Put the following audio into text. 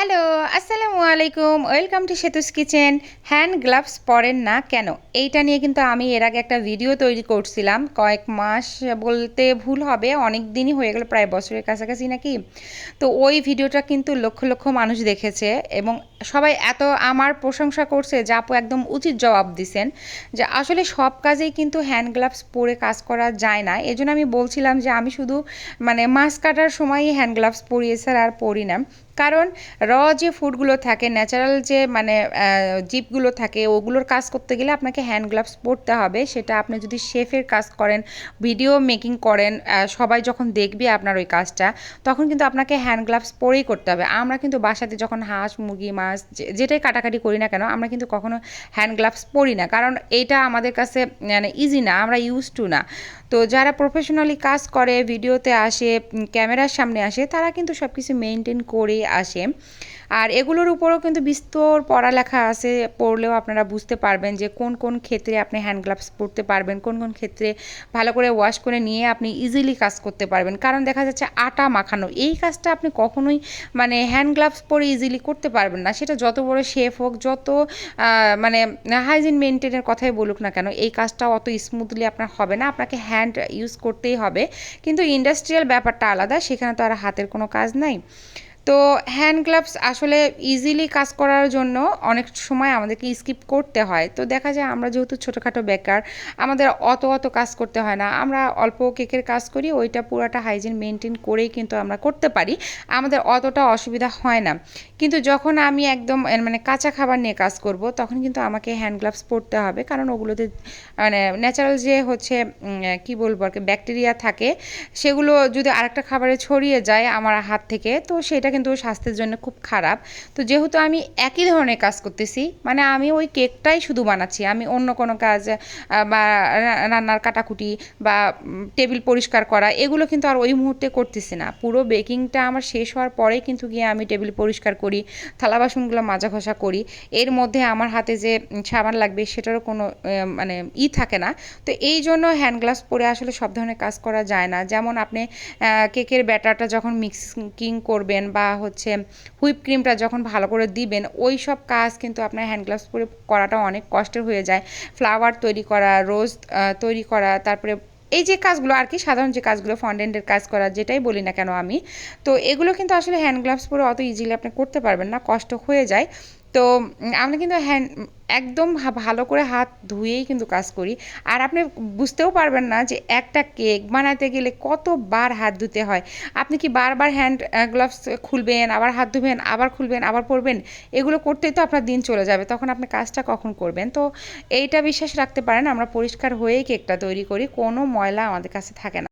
Hello, আসসালামু আলাইকুম। Welcome to Setu's kitchen. Hand gloves পরেন না কেন? এইটা নিয়ে কিন্তু আমি এর আগে একটা ভিডিও তৈরি করছিলাম। কয়েক মাস বলতে ভুল হবে, অনেক দিনই হয়ে গেল, প্রায় বছরের কাছাকাছি নাকি? তো ওই ভিডিওটা কিন্তু লক্ষ লক্ষ মানুষ দেখেছে এবং সবাই এত আমার প্রশংসা করছে যে আপু একদম উচিত জবাব দিছেন যে আসলে সব কাজেই কিন্তু হ্যান্ড গ্লাভস পরে কাজ করা যায় না। এজন্য আমি বলছিলাম যে আমি শুধু মানে মাছ কাটার সময়ই হ্যান্ড গ্লাভস পরি এছাড়া আর পরি না। কারণ র যে ফুডগুলো থাকে ন্যাচারাল যে মানে জিপগুলো থাকে, ওগুলোর কাজ করতে গেলে আপনাকে হ্যান্ড গ্লাভস পরতে হবে। সেটা আপনি যদি শেফের কাজ করেন ভিডিও মেকিং করেন সবাই যখন দেখবে আপনার ওই কাজটা, তখন কিন্তু আপনাকে হ্যান্ড গ্লাভস পরেই করতে হবে। আমরা কিন্তু বাসাতে যখন হাঁস, মুরগি, মাছ যেটাই কাটাকাটি করি না কেন, আমরা কিন্তু কখনো হ্যান্ড গ্লাভস পরি না। কারণ এইটা আমাদের কাছে মানে ইজি না, আমরা ইউজ টু না। তো যারা প্রফেশনালি কাজ করে ভিডিওতে আসে ক্যামেরার সামনে আসে, তারা কিন্তু সব কিছু মেনটেন করেই আসে। আর এগুলোর উপরেও কিন্তু বিস্তর পড়ালেখা আছে পড়লেও আপনারা বুঝতে পারবেন যে কোন কোন ক্ষেত্রে আপনি হ্যান্ড গ্লাভস পরতে পারবেন, কোন কোন ক্ষেত্রে ভালো করে ওয়াশ করে নিয়ে আপনি ইজিলি কাজ করতে পারবেন। কারণ দেখা যাচ্ছে আটা মাখানো, এই কাজটা আপনি কখনোই মানে হ্যান্ড গ্লাভস পরে ইজিলি করতে পারবেন না। সেটা যত বড় শেফ হোক, যত মানে হাইজিন মেনটেনের কথাই বলুক না কেন, এই কাজটা অত স্মুথলি আপনার হবে না। আপনাকে হ্যান্ড ইউজ করতেই হবে। কিন্তু ইন্ডাস্ট্রিয়াল ব্যাপারটা আলাদা, সেখানে তো আর হাতের কোনো কাজ নাই। তো হ্যান্ড গ্লাভস আসলে ইজিলি কাজ করার জন্য অনেক সময় আমাদেরকে স্কিপ করতে হয়। তো দেখা যায় আমরা যেহেতু ছোটোখাটো বেকার, আমাদের অত অত কাজ করতে হয় না। আমরা অল্প কেকের কাজ করি, ওইটা পুরাটা হাইজিন মেনটেন করেই কিন্তু আমরা করতে পারি। আমাদের অতটা অসুবিধা হয় না। কিন্তু যখন আমি একদম মানে কাঁচা খাবার নিয়ে কাজ করব, তখন কিন্তু আমাকে হ্যান্ড গ্লাভস পরতে হবে। কারণ ওগুলোতে মানে ন্যাচারাল যে হচ্ছে কি বলব আর কি ব্যাকটেরিয়া থাকে, সেগুলো যদি আরেকটা খাবারে ছড়িয়ে যায় আমার হাত থেকে, তো সেটা কিন্তু স্বাস্থ্যের জন্য খুব খারাপ। তো যেহেতু আমি একই ধরনের কাজ করতেছি মানে আমি ওই কেকটাই শুধু বানাচ্ছি। আমি অন্য কোনো কাজ বা রান্নার কাটাকুটি বা টেবিল পরিষ্কার করা, এগুলো কিন্তু আর ওই মুহূর্তে করতেছি না। পুরো বেকিংটা আমার শেষ হওয়ার পরেই কিন্তু গিয়ে আমি টেবিল পরিষ্কার করি, থালা বাসনগুলো মাজা ঘষা করি। এর মধ্যে আমার হাতে যে সাবান লাগবে সেটারও কোনো মানে ই থাকে না। তো এই জন্য হ্যান্ড গ্লাভস পরে আসলে সব ধরনের কাজ করা যায় না। যেমন আপনি কেকের ব্যাটারটা যখন মিক্সিং করবেন বা হচ্ছে হুইপ ক্রিমটা যখন ভালো করে দিবেন, ওই সব কাজ কিন্তু আপনার হ্যান্ড গ্লাভস পরে করাটা অনেক কষ্টের হয়ে যায়। ফ্লাওয়ার তৈরি করা রোজ তৈরি করা, তারপরে এই যে কাজগুলো আর কি, সাধারণ যে কাজগুলো ফন্ডেন্টের কাজ করা, যেটাই বলি না কেন আমি, তো এগুলো কিন্তু আসলে হ্যান্ড গ্লাভস পরে অত ইজিলি আপনি করতে পারবেন না, কষ্ট হয়ে যায়। তো আমরা কিন্তু হ্যান্ড একদম ভালো করে হাত ধুয়েই কিন্তু কাজ করি। আর আপনি বুঝতেও পারবেন না যে একটা কেক বানাতে গেলে কতবার হাত ধুতে হয়। আপনি কি বারবার হ্যান্ড গ্লাভস খুলবেন, আবার হাত ধুবেন, আবার খুলবেন, আবার পরবেন? এগুলো করতেই তো আপনার দিন চলে যাবে। তখন আপনি কাজটা কখন করবেন? তো এইটা বিশ্বাস রাখতে পারেন, আমরা পরিষ্কার হয়েই কেকটা তৈরি করি। কোনো ময়লা আমাদের কাছে থাকে না।